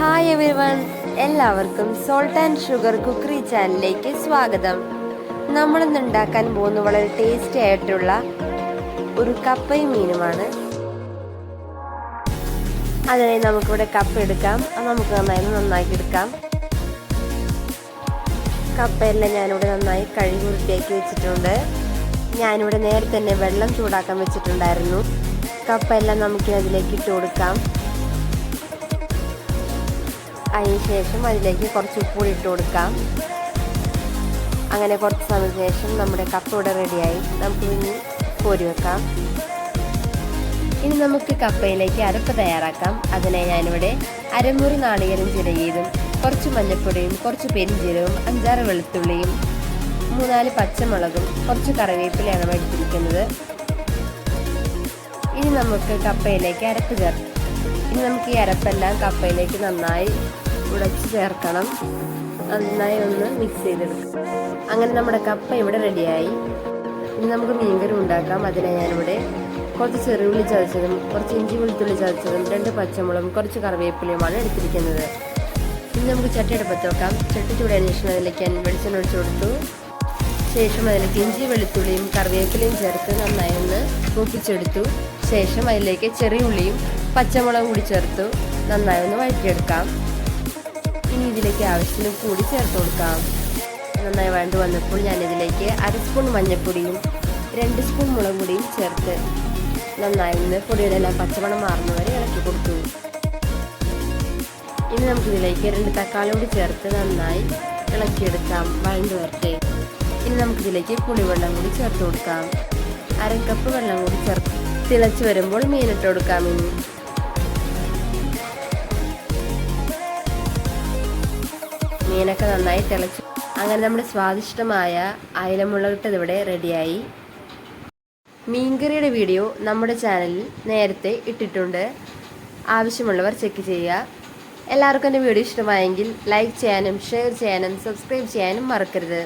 Hi everyone എല്ലാവർക്കും salt and sugar cookery ചാനലിലേക്ക് സ്വാഗതം. നമ്മളിന്ന് ഉണ്ടാക്കാൻ പോകുന്ന വളരെ ടേസ്റ്റി ആയിട്ടുള്ള ഒരു കപ്പയും മീനുമാണ്. അതിനായി നമുക്കിവിടെ കപ്പ എടുക്കാം. അത് നമുക്ക് നന്നായി നന്നാക്കി എടുക്കാം. കപ്പയെല്ലാം ഞാനിവിടെ നന്നായി കഴുകി വൃത്തിയാക്കി വെച്ചിട്ടുണ്ട്. ഞാനിവിടെ നേരത്തെ തന്നെ വെള്ളം ചൂടാക്കാൻ വെച്ചിട്ടുണ്ടായിരുന്നു. കപ്പയെല്ലാം നമുക്ക് അതിലേക്ക് ഇട്ട് കൊടുക്കാം. അതിനുശേഷം അതിലേക്ക് കുറച്ച് ഉപ്പൂടി ഇട്ട് കൊടുക്കാം. അങ്ങനെ കുറച്ച് സമയത്തിന് ശേഷം നമ്മുടെ കപ്പ ഇവിടെ റെഡിയായി നമുക്ക് ഇനി കോരി വെക്കാം. ഇനി നമുക്ക് കപ്പയിലേക്ക് അരപ്പ് തയ്യാറാക്കാം. അതിനായി ഞാനിവിടെ അരമുറി നാളികേരം ചിരകിയതും കുറച്ച് മഞ്ഞൾപ്പൊടിയും കുറച്ച് പെരിഞ്ചീരവും അഞ്ചാറ് വെളുത്തുള്ളിയും മൂന്നാൽ പച്ചമുളകും കുറച്ച് കറിവേപ്പിലയാണ് എടുത്തിരിക്കുന്നത്. ഇനി നമുക്ക് കപ്പയിലേക്ക് അരപ്പ് ചേർക്കാം. ഇനി നമുക്ക് ഈ അരപ്പെല്ലാം കപ്പയിലേക്ക് നന്നായി ഉടച്ച് ചേർക്കണം. നന്നായി ഒന്ന് മിക്സ് ചെയ്തെടുക്കാം. അങ്ങനെ നമ്മുടെ കപ്പ ഇവിടെ റെഡിയായി ഇനി നമുക്ക് മീൻകറി ഉണ്ടാക്കാം. അതിനായി ഞാനിവിടെ കുറച്ച് ചെറുള്ളി ചതച്ചതും കുറച്ച് ഇഞ്ചി വെളുത്തുള്ളി ചതച്ചതും രണ്ട് പച്ചമുളകും കുറച്ച് കറിവേപ്പിലയുമാണ് എടുത്തിരിക്കുന്നത്. ഇനി നമുക്ക് ചട്ടി അടുപ്പത്ത് വെക്കാം ചട്ടി ചൂടായതിനു ശേഷം അതിലേക്ക് ഞാൻ വെളിച്ചെണ്ണ ഒഴിച്ചു കൊടുത്തു. ശേഷം അതിലേക്ക് ഇഞ്ചി വെളുത്തുള്ളിയും കറിവേപ്പിലയും ചേർത്ത് നന്നായി ഒന്ന് മൂപ്പിച്ചെടുത്തു. ശേഷം അതിലേക്ക് ചെറിയ ഉള്ളിയും പച്ചമുളകും കൂടി ചേർത്തു. നന്നായി ഒന്ന് വഴറ്റിയെടുക്കാം. ഇനി ഇതിലേക്ക് ആവശ്യത്തിന് കൂടി ചേർത്ത് കൊടുക്കാം. നന്നായി വഴണ്ട് വന്നപ്പോൾ ഞാനിതിലേക്ക് അര സ്പൂൺ മഞ്ഞൾപ്പൊടിയും രണ്ട് സ്പൂൺ മുളക് പൊടിയും ചേർത്ത് നന്നായി ഒന്ന് പൊടിയുടെ എല്ലാം പച്ചമണം മാറുന്നവരെ ഇളക്കി കൊടുത്തു. ഇനി നമുക്കിതിലേക്ക് രണ്ട് തക്കാളി കൂടി ചേർത്ത് നന്നായി ഇളക്കിയെടുക്കാം. വഴണ്ട് വരട്ടെ. ഇനി നമുക്കിതിലേക്ക് പുളിവെള്ളം കൂടി ചേർത്ത് കൊടുക്കാം. അര കപ്പ് വെള്ളം കൂടി ചേർത്ത് തിളച്ച് വരുമ്പോൾ മീനിട്ട് കൊടുക്കാം ഇനി. മീനൊക്കെ നന്നായി തിളച്ചു അങ്ങനെ നമ്മുടെ സ്വാദിഷ്ടമായ അയലമുളകിട്ടത് ഇവിടെ റെഡിയായി. മീൻകറിയുടെ വീഡിയോ നമ്മുടെ ചാനലിൽ നേരത്തെ ഇട്ടിട്ടുണ്ട്. ആവശ്യമുള്ളവർ ചെക്ക് ചെയ്യുക. എല്ലാവർക്കും എന്റെ വീഡിയോ ഇഷ്ടമായെങ്കിൽ ലൈക്ക് ചെയ്യാനും ഷെയർ ചെയ്യാനും സബ്സ്ക്രൈബ് ചെയ്യാനും മറക്കരുത്.